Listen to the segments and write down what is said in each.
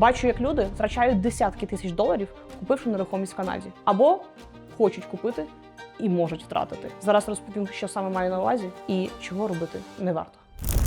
Бачу, як люди втрачають десятки тисяч доларів, купивши нерухомість в Канаді, або хочуть купити і можуть втратити. Зараз розповім, що саме маю на увазі і чого робити не варто.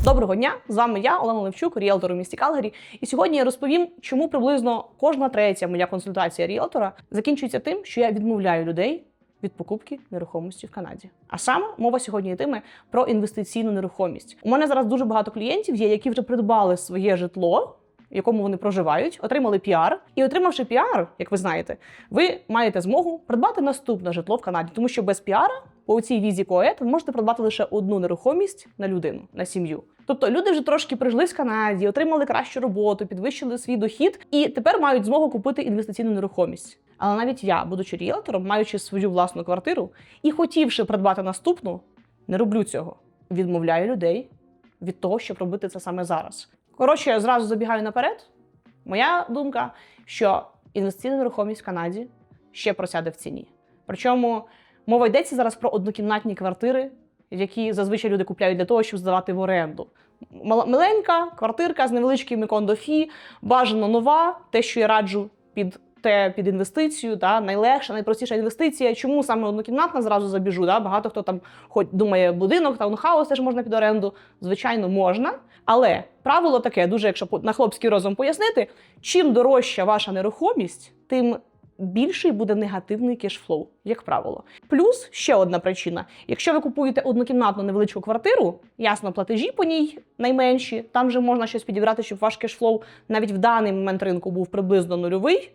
Доброго дня! З вами я, Олена Левчук, ріелтор у місті Калгарі. І сьогодні я розповім, чому приблизно кожна третя моя консультація ріелтора закінчується тим, що я відмовляю людей від покупки нерухомості в Канаді. А саме мова сьогодні йтиме про інвестиційну нерухомість. У мене зараз дуже багато клієнтів є, які вже придбали своє житло. В якому вони проживають, отримали піар, і отримавши піар, як ви знаєте, ви маєте змогу придбати наступне житло в Канаді, тому що без піара по цій візі КОЕТ ви можете придбати лише одну нерухомість на людину, на сім'ю. Тобто люди вже трошки прижили в Канаді, отримали кращу роботу, підвищили свій дохід і тепер мають змогу купити інвестиційну нерухомість. Але навіть я, будучи ріелтором, маючи свою власну квартиру і хотівши придбати наступну, не роблю цього. Відмовляю людей від того, щоб робити це саме зараз. Коротше, я зразу забігаю наперед. Моя думка, що інвестиційна нерухомість в Канаді ще просяде в ціні. Причому мова йдеться зараз про однокімнатні квартири, які зазвичай люди купляють для того, щоб здавати в оренду. Маленька квартирка з невеличкими кондофі, бажано нова, те, що я раджу під те під інвестицію, да, найлегша, найпростіша інвестиція. Чому саме однокімнатна зразу забіжу? Да? Багато хто там хоч думає, будинок, таунхаус теж можна під оренду. Звичайно, можна. Але правило таке, дуже, якщо на хлопський розум пояснити, чим дорожча ваша нерухомість, тим більший буде негативний кешфлоу, як правило. Плюс ще одна причина: якщо ви купуєте однокімнатну невеличку квартиру, ясно, платежі по ній найменші, там же можна щось підібрати, щоб ваш кешфлоу навіть в даний момент ринку був приблизно нульовий.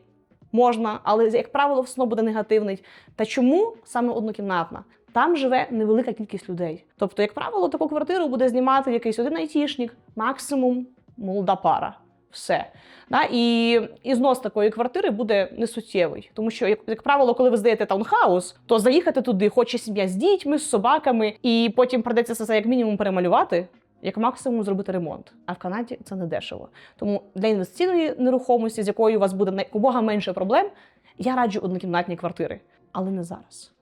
Можна, але як правило, все одно буде негативний. Та чому саме однокімнатна? Там живе невелика кількість людей. Тобто, як правило, таку квартиру буде знімати якийсь один айтішник, максимум молода пара. Все. Да? І, і знос такої квартири буде несуттєвий. Тому що, як, як правило, коли ви здаєте таунхаус, то заїхати туди хоче сім'я з дітьми, з собаками, і потім придеться це як мінімум перемалювати, як максимум зробити ремонт. А в Канаді це не дешево. Тому для інвестиційної нерухомості, з якою у вас буде якомога менше проблем, я раджу однокімнатні квартири, але не зараз.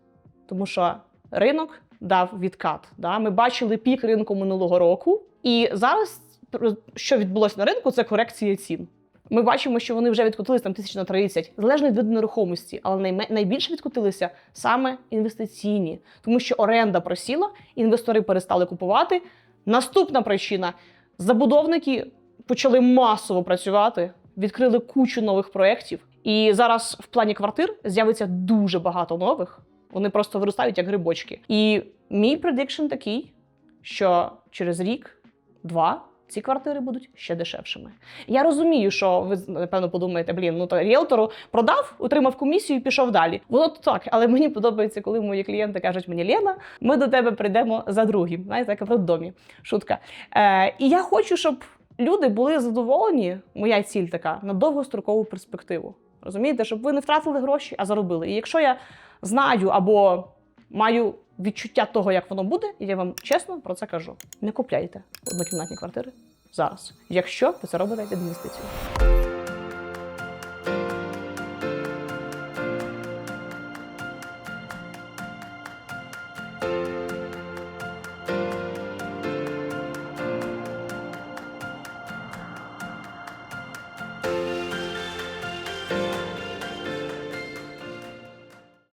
Тому що ринок дав відкат. Да? Ми бачили пік ринку минулого року, і зараз що відбулося на ринку, це корекція цін. Ми бачимо, що вони вже відкотились там тисяч на 30, залежно від виду нерухомості, але найбільше відкотилися саме інвестиційні, тому що оренда просіла, інвестори перестали купувати. Наступна причина: забудовники почали масово працювати, відкрили кучу нових проєктів. І зараз в плані квартир з'явиться дуже багато нових. Вони просто виростають як грибочки. І мій предикшн такий, що через рік, два. Ці квартири будуть ще дешевшими. Я розумію, що ви напевно подумаєте, блін, ну то ріелтору продав, отримав комісію і пішов далі. Воно то так, але мені подобається, коли мої клієнти кажуть мені Лена, ми до тебе прийдемо за другим. Знаєте, як в роддомі. Шутка. Е, і я хочу, щоб люди були задоволені. Моя ціль така на довгострокову перспективу. Розумієте, щоб ви не втратили гроші, а заробили. І якщо я знаю або маю відчуття того, як воно буде, і я вам чесно про це кажу: не купляйте однокімнатні квартири зараз, якщо ви це робите від інвестицію.